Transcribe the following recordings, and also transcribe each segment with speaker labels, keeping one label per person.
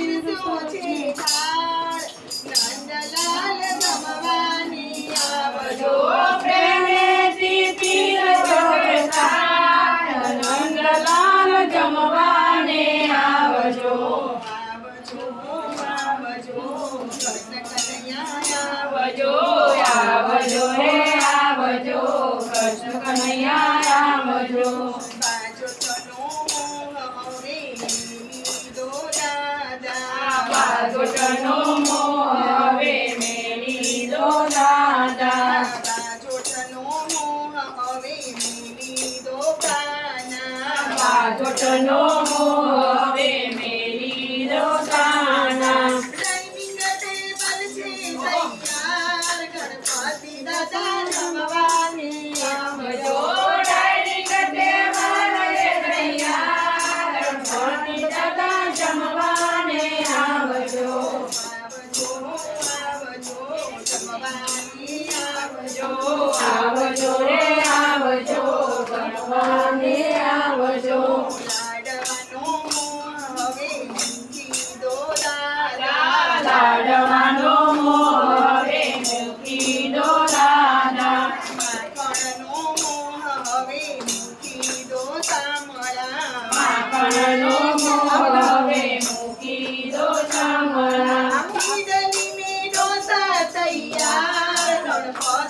Speaker 1: 你是我今生。
Speaker 2: છોટનો મોહ હવે મેલી દો દાદા.
Speaker 1: છોટનો મોહ હવે મેલી દો કાના
Speaker 2: છોટનો મોહ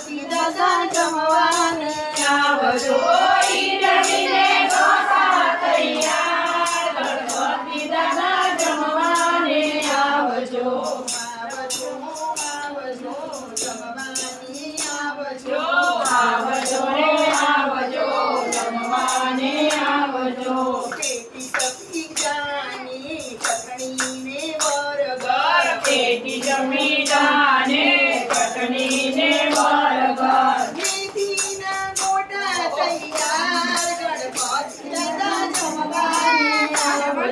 Speaker 1: तुलसीदासा जमवान
Speaker 2: नाव जो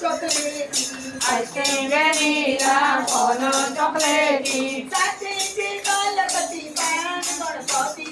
Speaker 1: Chocolate. I sing
Speaker 2: a needle for no chocolate.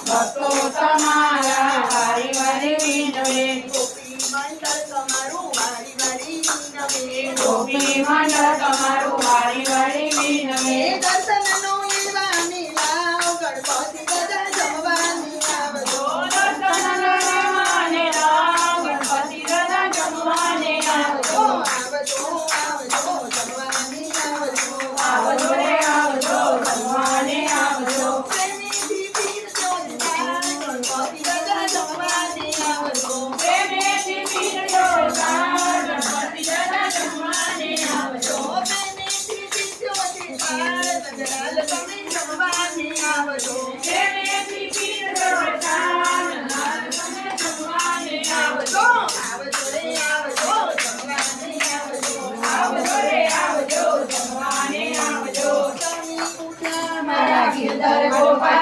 Speaker 2: ભક્તો તમારા વારી વારી વિનવે
Speaker 1: ગોપી મંડળ તમારું વારી વારી વિનવે.
Speaker 2: ગોપી મંડળ
Speaker 1: Govinda Gopa